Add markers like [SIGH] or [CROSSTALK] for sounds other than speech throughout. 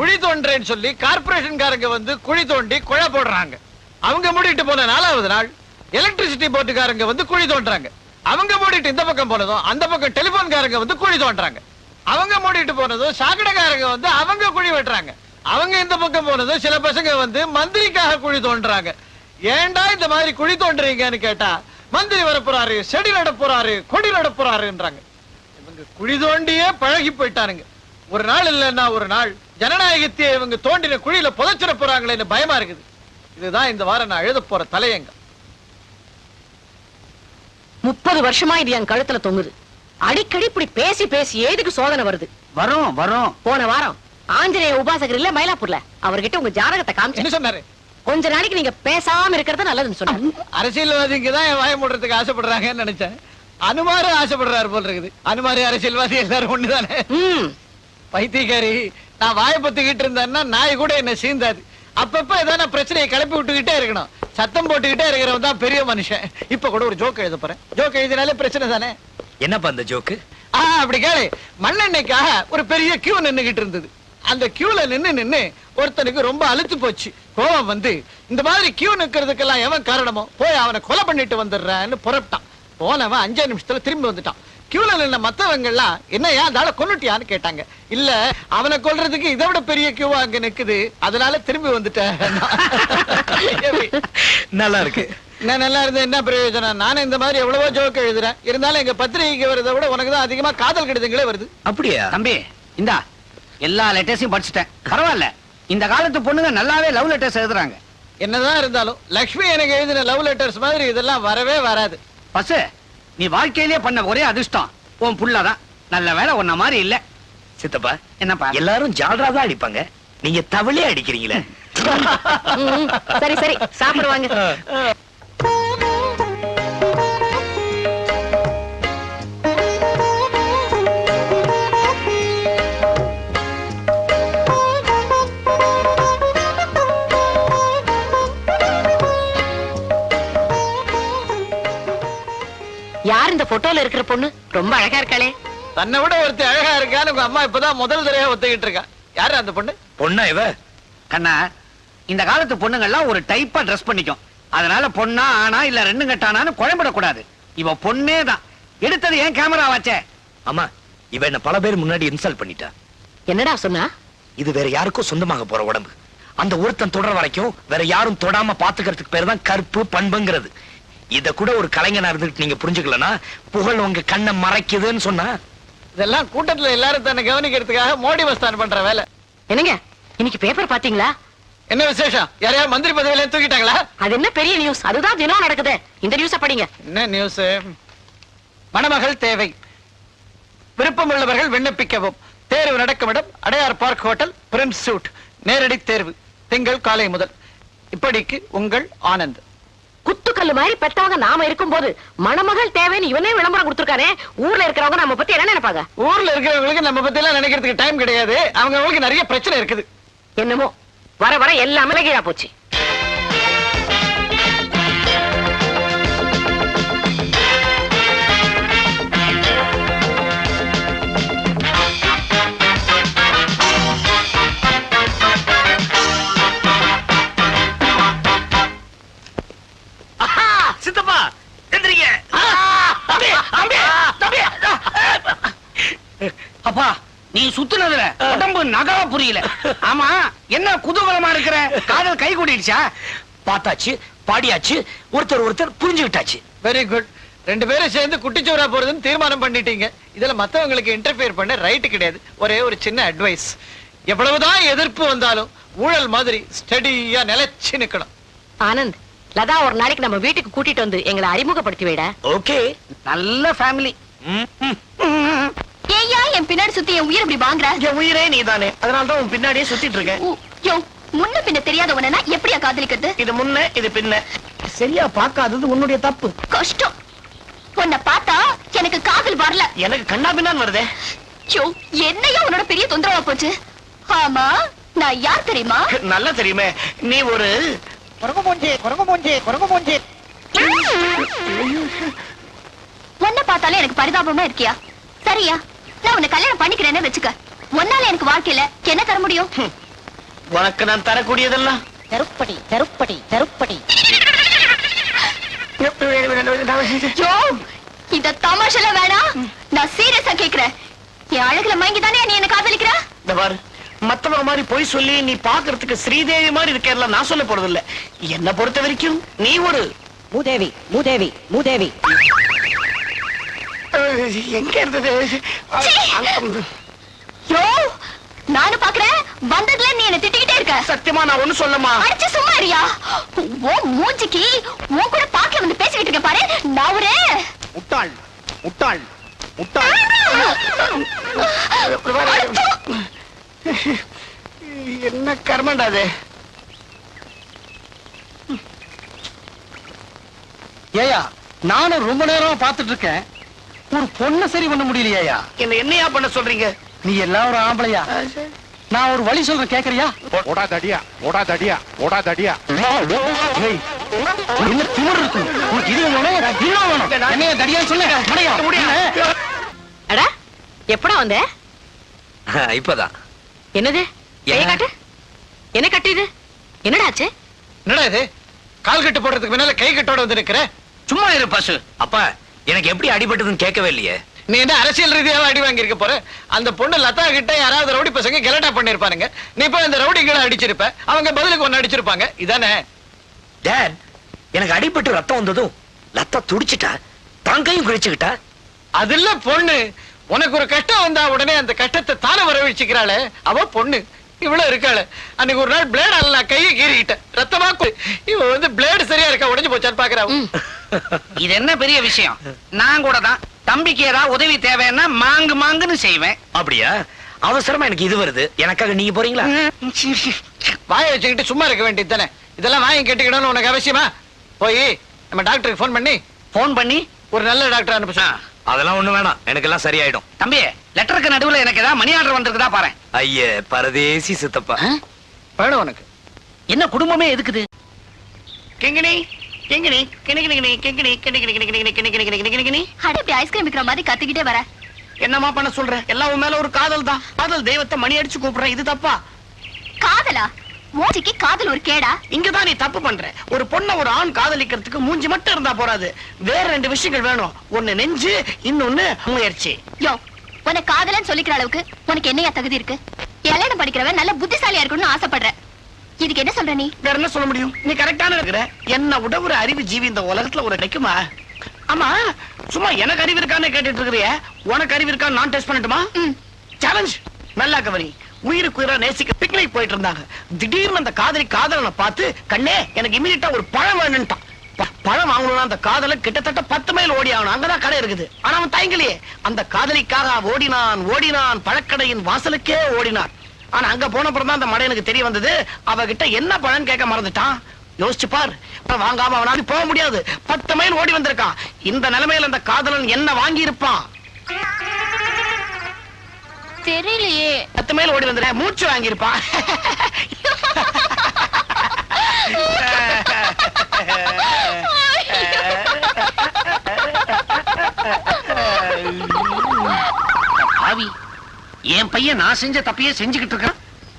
குழி தோன்றேன்னு சொல்லி கார்பரேஷன்காரங்க வந்து குழி தோண்டி குழை போடுறாங்க. அவங்க மூடிட்டு போன நாலாவது நாள் எலக்ட்ரிசிட்டி போர்டுக்காரங்க வந்து குழி தோன்றாங்க. அவங்க மூடிட்டு இந்த பக்கம் போனதும் அந்த பக்கம் டெலிபோன்காரங்க வந்து குழி தோன்றாங்க. அவங்க மூடிட்டு போனதும் சாக்கடைக்காரங்க வந்து அவங்க குழி வெட்டுறாங்க. அவங்க இந்த பக்கம் போனதும் சில பசங்க வந்து மந்திரிக்காக குழி தோன்றாங்க. ஏன்டா இந்த மாதிரி குழி தோண்டுறீங்கன்னு கேட்டா மந்திரி வரப்போறாரு செடி நட போறாரு கொடி நட போறாருன்றாங்க. இவங்க குழி தோண்டியே பழகி போயிட்டானுங்க. ஒரு நாள் இல்லைன்னா ஒரு நாள். ஜனநாயகத்தை இவங்க தோண்டின குழியில புதைச்சிட போறாங்களேன்னு பயமா இருக்குது. இதுதான் இந்த வாரம் நான் எழுத போற தலையங்கம். முப்பது வருஷமா இது என் கழுத்துல தொங்குது. அடிக்கடி இப்படி பேசி பேசி ஏதுக்கு சோதனை வருது? வரும் வரும். போன வாரம் ஆஞ்சநேய உபாசகர் இல்ல மயிலாப்பூர்ல அவர்கிட்ட உங்க ஜாதகத்தை என்ன காமிச்சேன் சொன்னாரு? கொஞ்ச நாளைக்கு நீங்க பேசாம இருக்கிறது நல்லதுன்னு சொன்னாரு. அரசியல்வாதிங்க தான் வாய மூடுறதுக்கு ஆசைப்படுறாங்கன்னு நினைச்சேன். அனுமாரு ஆசைப்படுறாரு போல் இருக்குது. அனுமாரி அரசியல்வாதி எல்லாரும் ஒண்ணுதானே? பைத்தியக்காரி நான் வாயை பத்திக்கிட்டு இருந்தேன்னா நாய் கூட என்ன சீந்தாது. அப்பப்ப ஏதாவது பிரச்சனையை கிளப்பி விட்டுக்கிட்டே இருக்கணும். சத்தம் போட்டுக்கிட்டே இருக்கிறவன் தான் பெரிய மனுஷன். இப்ப கூட ஒரு ஜோக் எழுத போறேன். ஜோக் எழுதினாலே பிரச்சனை தானே? என்னப்பா அந்த ஜோக்கு ஆ அப்படி கேளு. மண்ணெண்ணெய்க்காக ஒரு பெரிய கியூ நின்னுகிட்டு இருந்தது. அந்த கியூல நின்னு நின்னு ஒருத்தனுக்கு ரொம்ப அழுத்து போச்சு. கோபம் வந்து இந்த மாதிரி கியூ நிக்கிறதுக்கெல்லாம் எவன் காரணமோ? போய் அவனை கொலை பண்ணிட்டு வந்துடுறேன்னு புறப்பட்டான் போனவன் அஞ்சே நிமிஷத்துல திரும்பி வந்துட்டான். கியூல நின்ன மத்தவங்க எல்லாம் என்ன ஏன் தாழ கொன்னுட்டியான்னு கேட்டாங்க. இல்ல அவனை கொல்றதுக்கு இதை விட பெரிய கியூவா அங்க நிக்குது. அதனால திரும்பி வந்துட்டேன். [LAUGHS] நல்லா இருக்கு நான் நல்லா இருந்தேன். என்ன பிரயோஜனம்? நானும் இந்த மாதிரி எவ்வளவோ ஜோக் எழுதுறேன். இருந்தாலும் எங்க பத்திரிகைக்கு வரதை விட உனக்கு தான் அதிகமா காதல் கடிதங்களே வருது. அப்படியா? தம்பி இந்தா. எல்லா லெட்டர்ஸையும் படிச்சுட்டேன். பரவாயில்ல. இந்த காலத்து பொண்ணுங்க நல்லாவே லவ் லெட்டர்ஸ் எழுதுறாங்க. என்னதான் இருந்தாலும் லக்ஷ்மி எனக்கு எழுதின லவ் லெட்டர்ஸ் மாதிரி இதெல்லாம் வரவே வராது. பஸ் நீ வாழ்க்கையிலேயே பண்ண ஒரே அதிர்ஷ்டம். உன் புள்ளதான். நல்ல வேலை உன்ன மாதிரி இல்ல. சித்தப்பா என்னப்பா? எல்லாரும் ஜால்ரா தான் அடிப்பாங்க. நீங்க தவளே அடிக்கிறீங்களே. சரி சரி. சாப்பிடுவாங்க. யார் இந்த போட்டோல இருக்கிற பொண்ணு ரொம்ப அழகா இருக்காளே. தன்னை விட ஒருத்தி அழகா இருக்கான்னு உங்க அம்மா இப்பதான் முதல் தடவையா ஒத்துக்கிட்டு இருக்கா. யாரு அந்த பொண்ணு? பொண்ணா இவ? கண்ணா இந்த காலத்து பொண்ணுங்கெல்லாம் ஒரு டைப்பா ட்ரெஸ் பண்ணிக்கும். அதனால பொண்ணா ஆனா இல்ல ரெண்டு கட்டானான்னு குழம்பிடக்கூடாது. இவ பொண்ணே தான் எடுத்தது ஏன் கேமரா வாச்சே? அம்மா இவ என்ன பல பேர் முன்னாடி இன்சல்ட் பண்ணிட்டா. என்னடா சொன்னா? இது வேற யாருக்கும் சொந்தமாக போற உடம்பு. அந்த ஒருத்தன் தொடர வரைக்கும் வேற யாரும் தொடாம பாத்துக்கிறதுக்கு பேர் தான் கற்பு பண்புங்கிறது. இத கூட ஒரு கலைஞனா இருந்துட்டு நீங்க புரிஞ்சுக்கலனா புகழ் உங்க கண்ணை மறைக்குதுன்னு சொன்னா? இதெல்லாம் கூட்டத்துல எல்லாரும் தன்னை கவனிக்கிறதுக்காக மோடி மஸ்தான் பண்ற வேலை. என்னங்க? இன்னைக்கு பேப்பர் பாத்தீங்களா என்ன விசேஷம்? யாரையாவது மந்திரி பதவியில தூக்கிட்டாங்களா? அது என்ன பெரிய நியூஸ் அதுதான் தினம் நடக்குது. இந்த நியூஸ படிங்க. என்ன நியூஸ் மணமகள் தேவை. விருப்பமுள்ளவர்கள் விண்ணப்பிக்கவும். தேர்வு நடக்கும் இடம் Adyar park hotel prince suite. நேரடி தேர்வு. திங்கள் காலை முதல். இப்படிக்கு உங்கள் ஆனந்த். குத்துக்கல்லு மாதிரி பெத்தவங்க நாம இருக்கும்போது மணமகள் தேவைன்னு இவனே விளம்பரம் கொடுத்திருக்கானே? ஊர்ல இருக்கிறவங்க நம்ம பத்தி என்ன நினைப்பாங்க? ஊர்ல இருக்கிறவங்களுக்கு நம்ம பத்தி எல்லாம் நினைக்கிறதுக்கு டைம் கிடையாது. அவங்க அவங்களுக்கு நிறைய பிரச்சனை இருக்குது. என்னமோ? வர வர எல்லாமே லகீழா போச்சு. அப்பா நீ சுத்துனதுல உடம்பு நகர புரியல. ஆமா என்ன குதூகலமா இருக்கிற? காதல் கை கூடிடுச்சா? பார்த்தாச்சு பாடியாச்சு ஒருத்தர் ஒருத்தர் புரிஞ்சுக்கிட்டாச்சு. வெரி குட் ரெண்டு பேரும் சேர்ந்து குட்டிச்சோரா போறதுன்னு தீர்மானம் பண்ணிட்டீங்க. இதுல மத்தவங்களுக்கு இன்டர்ஃபியர் பண்ண ரைட் கிடையாது. ஒரே ஒரு சின்ன அட்வைஸ் எவ்வளவுதான் எதிர்ப்பு வந்தாலும் ஊழல் மாதிரி ஸ்டடியா நிலைச்சு நிக்கணும். ஆனந்த் லதா ஒரு நாளைக்கு நம்ம வீட்டுக்கு கூட்டிட்டு வந்து எங்களை அறிமுகப்படுத்தி வைடா. ஓகே நல்ல ஃபேமிலி என் பின்னாடி சுத்தி என் உயிர் இப்படி வாங்குற? என் உயிரே நீதானே. அதனால தான் உன் பின்னாடியே சுத்திட்டு இருக்கேன். யோ முன்ன பின்ன தெரியாதவனா எப்படியா காதலிக்கிறது? இது முன்ன இது பின்ன. சரியா பார்க்காதது உன்னுடைய தப்பு. கஷ்டம். உன்னை பார்த்தா எனக்கு காதல் வரல. எனக்கு கண்ணா பின்னான்னு வருதே. யோ என்னையா உன்னோட பெரிய தொந்தரவா போச்சு? ஆமா நான் யார் தெரியுமா? நல்லா தெரியுமே. நீ ஒரு உன்னை பார்த்தாலே எனக்கு பரிதாபமா இருக்கியா? சரியா? நான் உன்னை கல்யாணம் பண்ணிக்கிறேன்னு வச்சுக்க. உன்னால எனக்கு வாழ்க்கையில என்ன தர முடியும்? உனக்கு நான் தரக்கூடியதெல்லாம். தெருப்படி தெருப்படி தெருப்படி. இந்த தமாஷல வேணாம். நான் சீரியஸா கேக்குறேன். என் அழகுல மயங்கி தானே நீ என்ன காதலிக்கிற? இந்த பாரு மத்தவங்க மாதிரி பொய் சொல்லி நீ பாக்குறதுக்கு ஸ்ரீதேவி மாதிரி இருக்கல நான் சொல்ல போறது இல்ல என்ன பொறுத்த வரைக்கும் நீ ஒரு மூதேவி மூதேவி மூதேவி. எங்க இருந்தது? யோ நானும் பாக்குறேன் வந்ததுல நீ என்ன திட்டிக்கிட்டே இருக்க. சத்தியமா நான் ஒண்ணு சொல்லமா? அடிச்சு சும்மா இருயா ஓ மூஞ்சிக்கு உன் கூட பாக்கல வந்து பேசிக்கிட்டு இருக்க பாரு நான் ஒரு முட்டாள் முட்டாள் முட்டாள். என்ன கர்மண்டா அது? ஏயா நானும் ரொம்ப நேரமா பாத்துட்டு இருக்கேன். ஒரு பொண்ண சரி பண்ண முடியலையா என்ன என்னையா பண்ண சொல்றீங்க? நீ எல்லாம் ஒரு ஆம்பளையா? நான் ஒரு வழி சொல்றேன் கேக்குறியா? ஓடா தடியா ஓடா தடியா ஓடா தடியா என்ன திமிரு இருக்கு? உனக்கு இது வேணும் இன்னும் வேணும். என்னைய தடியா சொல்ல மடையா. அட எப்படா வந்த? இப்பதான் என்னது? என்ன? காட்டு? என்ன கட்டு இது? என்னடா ஆச்சு? என்னடா இது? கால் கட்டு போடுறதுக்கு முன்னால கை கட்டோட வந்து நிக்கிற? சும்மா இரு பசு. அப்பா எனக்கு எப்படி அடிபட்டதுன்னு கேட்கவே இல்லையே. நீ என்ன அரசியல் ரீதியாக அடி வாங்கியிருக்க போற? அந்த பொண்ணு லதா கிட்ட யாராவது ரவுடி பசங்க கெலட்டா பண்ணிருப்பானுங்க நீ போய் அந்த ரவுடிங்களை அடிச்சிருப்ப அவங்க பதிலுக்கு ஒன்னு அடிச்சிருப்பாங்க. இதானே? டேட் எனக்கு அடிபட்டு ரத்தம் வந்ததும் லத்தா துடிச்சிட்டா தான் கையும் குளிச்சுக்கிட்டா அது இல்ல பொண்ணு. உனக்கு ஒரு கஷ்டம் வந்தா உடனே அந்த கஷ்டத்தை தானே வரவழைச்சுக்கிறாளே? அவ பொண்ணு. இவ்வளவு இருக்காளே. அன்னைக்கு ஒரு நாள் பிளேட் நான் கையை கீறிக்கிட்டேன். ரத்தமா இவ வந்து பிளேடு சரியா இருக்கா? உடைஞ்சு போச்சான்னு பாக்குறா இது என்ன பெரிய விஷயம்? நான் கூட தான் தம்பிக்கு ஏதாவது உதவி தேவைன்னா மாங்கு மாங்குன்னு செய்வேன். அப்படியா? அவசரமா எனக்கு இது வருது. எனக்காக நீங்க போறீங்களா? வாயை வச்சுக்கிட்டு சும்மா இருக்க வேண்டியது தானே? இதெல்லாம் வாங்கி கேட்டுக்கணும்னு உனக்கு அவசியமா? போய் நம்ம டாக்டருக்கு ஃபோன் பண்ணி போன் பண்ணி? ஒரு நல்ல டாக்டர் அனுப்ப ஆ, சொல்லு. அதெல்லாம் ஒண்ணு வேணாம். எனக்கு எல்லாம் சரியாயிடும் தம்பி லெட்டருக்கு நடுவுல எனக்கு ஏதாவது மணி ஆர்டர் வந்திருக்குதா பாரு ஐயே பரதேசி சித்தப்பா. வேணும் உனக்கு. என்ன குடும்பமே எதுக்குது? கிங்கினி கிங்கினி கிணிகிணி கிங்கினி கிணிகிணி கிணிகிணி கிணிகிணி கிணிகிணி கிணிகிணி அட ஐஸ்கிரீம் விக்கிற மாதிரி கத்திக்கிட்டே வர. என்னமா பண்ண சொல்ற? எல்லாம் உன் மேல ஒரு காதல் தான். காதல் தெய்வத்தை மணி அடிச்சு கூப்பிடுறேன் இது தப்பா? காதலா? மூஞ்சிக்கு காதல் ஒரு கேடா? இங்கதான் நீ தப்பு பண்ற. ஒரு பொண்ண ஒரு ஆண் காதலிக்கிறதுக்கு மூஞ்சி மட்டும் இருந்தா போறாது. வேற ரெண்டு விஷயங்கள் வேணும். ஒண்ணு நெஞ்சு இன்னொன்னு முயற்சி. யோ உன காதலன்னு சொல்லிக்கிற அளவுக்கு உனக்கு என்னையா தகுதி இருக்கு? இலையில படிக்கிறவன் நல்ல புத்திசாலியா இருக்கணும்னு ஆசைப்படுறேன் இதுக்கு என்ன சொல்ற நீ? வேற என்ன சொல்ல முடியும்? நீ கரெக்டான இருக்கிற. என்ன விட ஒரு அறிவு ஜீவி இந்த உலகத்துல ஒரு கிடைக்குமா? ஆமா சும்மா எனக்கு அறிவு இருக்கான்னு கேட்டுட்டு இருக்கிறிய. உனக்கு அறிவு இருக்கான்னு நான் டெஸ்ட் பண்ணட்டுமா. சேலஞ்ச் நல்லா கவனி. உயிருக்கு உயிரா நேசிக்க பிக்னிக் போயிட்டு இருந்தாங்க. திடீர்னு அந்த காதலி காதலனை பார்த்து கண்ணே எனக்கு இமீடியட்டா ஒரு பழம் வேணும்ட்டான். பழம் வாங்கணும்னா அந்த காதல கிட்டத்தட்ட பத்து மைல் ஓடி ஆகணும். அங்கதான் கடை இருக்குது. ஆனா அவன் தயங்கலையே. அந்த காதலிக்காக ஓடினான் ஓடினான். பழக்கடையின் வாசலுக்கே ஓடினான். ஆனா அங்க போன தான் அந்த மடையனுக்கு தெரிய வந்தது. அவகிட்ட என்ன பழம் கேட்க மறந்துட்டான். யோசிச்சு பார். வாங்காம அவனால போக முடியாது. பத்து மைல் ஓடி வந்திருக்கான். இந்த நிலைமையில அந்த காதலன் என்ன வாங்கி இருப்பான் தெரியலையே. பத்து மைல் ஓடி வந்துட மூச்சு வாங்கியிருப்பான். ஆவி. என் பையன் நான் செஞ்ச தப்பையே செஞ்சுக்கிட்டு இருக்கான்.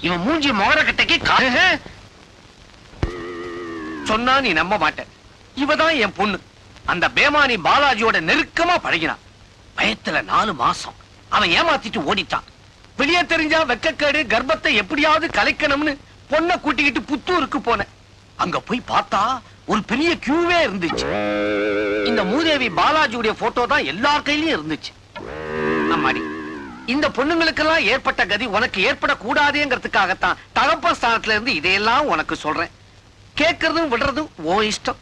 இவன் மூஞ்சி மோர கட்டைக்கு கா- சொன்னா நீ நம்ப மாட்ட. இவதான் என் பொண்ணு. அந்த பேமானி பாலாஜியோட நெருக்கமா பழகினான் பயத்துல நாலு மாசம். அவன் ஏமாத்திட்டு ஓடிட்டான். வெளியே தெரிஞ்சா வெக்கக்கேடு கர்ப்பத்தை எப்படியாவது கலைக்கணும்னு பொண்ணை கூட்டிக்கிட்டு புத்தூருக்கு போனேன். அங்க போய் பார்த்தா ஒரு பெரிய கியூவே இருந்துச்சு. இந்த மூதேவி பாலாஜியுடைய போட்டோ தான் எல்லார் கையிலயும் இருந்துச்சு. இந்த பொண்ணுங்களுக்கெல்லாம் ஏற்பட்ட கதி உனக்கு ஏற்படக்கூடாதுங்கிறதுக்காகத்தான். தகப்ப ஸ்தானத்துல இருந்து இதையெல்லாம் உனக்கு சொல்றேன். கேட்கறதும் விடுறதும் ஓ இஷ்டம்.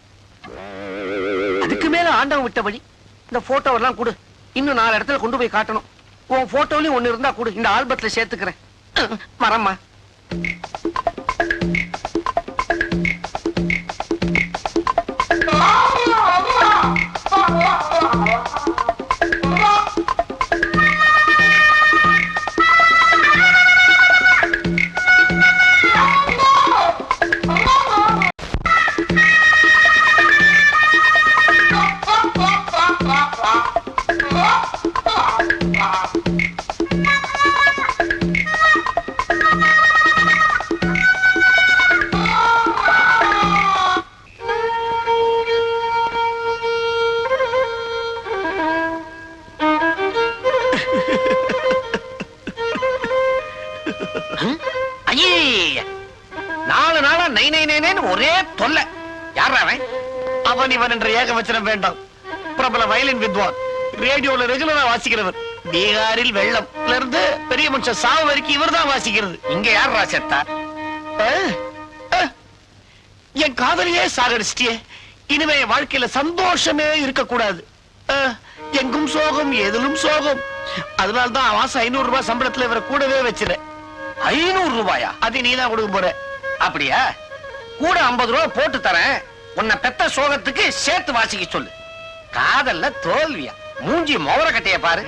அதுக்கு மேல ஆண்டவன் விட்ட வழி. இந்த போட்டோ எல்லாம் கொடு. இன்னும் நாலு இடத்துல கொண்டு போய் காட்டணும். உன் போட்டோலயும் ஒன்னு இருந்தா கொடு. இந்த ஆல்பத்துல சேர்த்துக்கிறேன். மரம்மா. அவன் இவன் என்ற ஏகவச்சனம் வேண்டாம். பிரபல வயலின் வித்வான். ரேடியோல ரெகுலரா வாசிக்கிறவர். பீகாரில் வெள்ளம்ல இருந்து பெரிய மனுஷன் சாவு வரைக்கும் இவர்தான் வாசிக்கிறது. இங்க யார் ராசத்தா என் காதலியே சாகடிச்சிட்டியே. இனிமே வாழ்க்கையில சந்தோஷமே இருக்கக்கூடாது. எங்கும் சோகம் எதிலும் சோகம். அதனால்தான் மாசம் ஐநூறு ரூபாய் சம்பளத்துல இவரை கூடவே வச்சிருக்கேன் ஐநூறு ரூபாயா? அது நீ தான் கொடுக்க போற. அப்படியா? கூட ஐம்பது ரூபாய் போட்டு தரேன். உன்னை பெத்த சோகத்துக்கு சேர்த்து வாசிக்க சொல்லு. காதல்ல தோல்வியா? மூஞ்சி மோவர கட்டைய பாரு.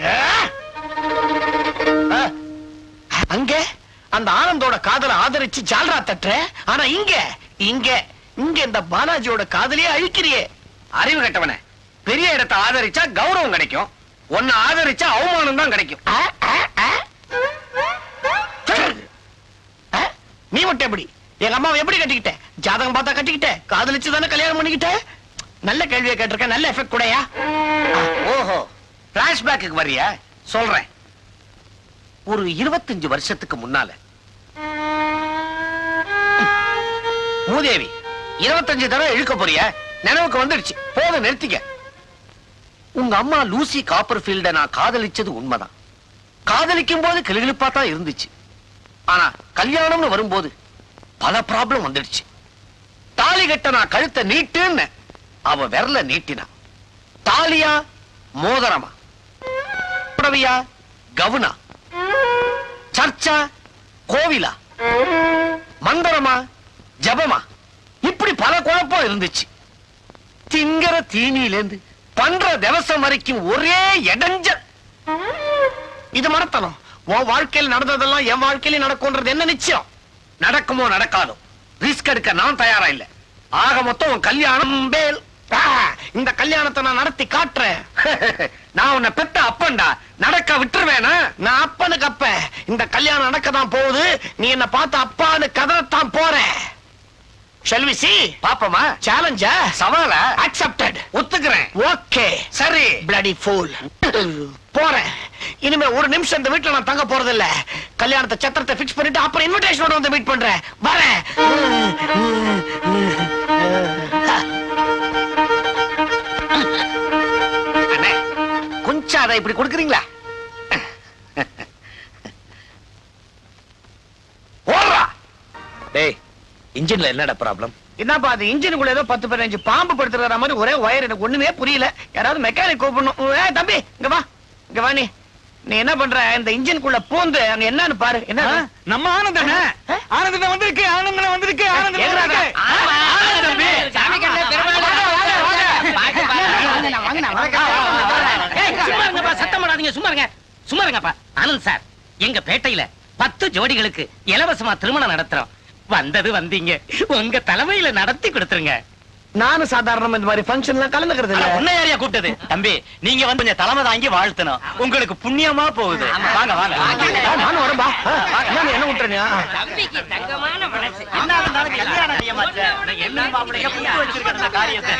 அங்க அந்த ஆனந்தோட காதலை ஆதரிச்சு ஜால்ரா தட்டுற. ஆனா இங்க இங்க இங்க இந்த பாலாஜியோட காதலியே அழிக்கிறியே. அறிவு கட்டவன பெரிய இடத்தை ஆதரிச்சா கௌரவம் கிடைக்கும். உன்னை ஆதரிச்சா அவமானம் தான் கிடைக்கும். நீ மட்டும் எப்படி? எங்க அம்மாவை எப்படி கட்டிக்கிட்ட? ஜாதகம் பார்த்தா கட்டிக்கிட்ட? காதலிச்சு தானே கல்யாணம் பண்ணிக்கிட்ட? நல்ல கேள்வியை கேட்டிருக்க நல்ல எஃபெக்ட் கூடயா? ஓஹோ. பிளாஷ்பேக்கு வரியா? சொல்றேன். ஒரு இருபத்தஞ்சு வருஷத்துக்கு முன்னால. மூதேவி இருபத்தஞ்சு தடவை இழுக்க போறிய? நினைவுக்கு வந்துடுச்சு. போத நிறுத்திக்க. உங்க அம்மா லூசி காப்பர் காப்பர்ஃபீல்ட நான் காதலிச்சது உண்மைதான். காதலிக்கும் போது கிளிகிழிப்பா தான் இருந்துச்சு. ஆனா கல்யாணம்னு வரும்போது பல ப்ராப்ளம் வந்துடுச்சு. தாலி கட்ட நான் கழுத்தை நீட்டுன்னு அவ விரல நீட்டினா. தாலியா மோதிரமா? புடவையா கவுனா? சர்ச்சா கோவிலா? மந்திரமா ஜபமா? இப்படி பல குழப்பம் இருந்துச்சு. திங்கிற தீனியிலேருந்து பண்ற திவசம் வரைக்கும் ஒரே இடைஞ்சல் இது மறத்தனம் உன் வாழ்க்கையில் நடந்ததெல்லாம் என் வாழ்க்கையில நடக்கும்ன்றது என்ன நிச்சயம்? நடக்குமோ நடக்காதோ? ரிஸ்க் எடுக்க நான் தயாரா இல்ல. ஆக மொத்தம் உன் கல்யாணம் பேல். இந்த கல்யாணத்தை நான் நடத்தி காட்டுறேன். [LAUGHS] நான் உன்னை பெத்த அப்பன்டா. நடக்க விட்டுருவேனா? நான் அப்பனுக்கு அப்ப. இந்த கல்யாணம் நடக்க தான் போகுது. நீ என்ன பார்த்து அப்பான்னு கதறத்தான் போற ஷெல்வி சி பாப்பமா? சேலஞ்சா சவால? அக்செப்டட் ஒத்துக்கிறேன். ஓகே சரி. பிளடி ஃபூல் போறேன். இனிமே ஒரு நிமிஷம் இந்த வீட்ல நான் தங்க போறது இல்ல கல்யாணத்தை சத்திரத்தை ஃபிக்ஸ் பண்ணிட்டு அப்புறம் இன்விடேஷனோட வந்து மீட் பண்றேன். வரேன். கொஞ்சம் அதை இப்படி கொடுக்குறீங்களா? ஓடுறா. டேய் இன்ஜின்ல என்னடா ப்ராப்ளம் என்னப்பா அது இன்ஜினுக்குள்ள ஏதோ பத்து பதினஞ்சு பாம்பு படுத்துற மாதிரி ஒரே ஒயர் எனக்கு ஒண்ணுமே புரியல. யாராவது மெக்கானிக் கூப்பிடணும். ஏய் தம்பி இங்க வா. இங்க வா நீ. நீ என்ன பண்ற? இந்த இன்ஜினுக்குள்ள பூந்து அங்க என்னன்னு பாரு. என்ன நம்ம ஆனந்தன ஆனந்தன வந்திருக்கு ஆனந்தன வந்திருக்கு ஆனந்தன சும்மா இருங்கப்பா. ஆனந்த் சார் எங்க பேட்டையில பத்து ஜோடிகளுக்கு இலவசமா திருமணம் நடத்துறோம். வந்தது வந்தீங்க. உங்க தலைமையில நடத்தி கொடுத்துருங்க. நானும் சாதாரணமா இந்த மாதிரி ஃபங்க்ஷன்லாம் கலந்துக்கிறது இல்ல. உன்னை யாரையா கூப்பிட்டது? தம்பி நீங்க வந்து கொஞ்சம் தலைமை தாங்கி வாழ்த்தணும். உங்களுக்கு புண்ணியமா போகுது. வாங்க வாங்க. நானும் வரேன்பா ஆ, என்ன விட்டுறேன் தம்பிக்கு தங்கமான மனசு. என்ன இருந்தாலும் கல்யாணம் செய்ய மாட்டேன். என்ன மாப்பிள்ளைய வச்சிருக்கேன் இந்த காரியத்தை?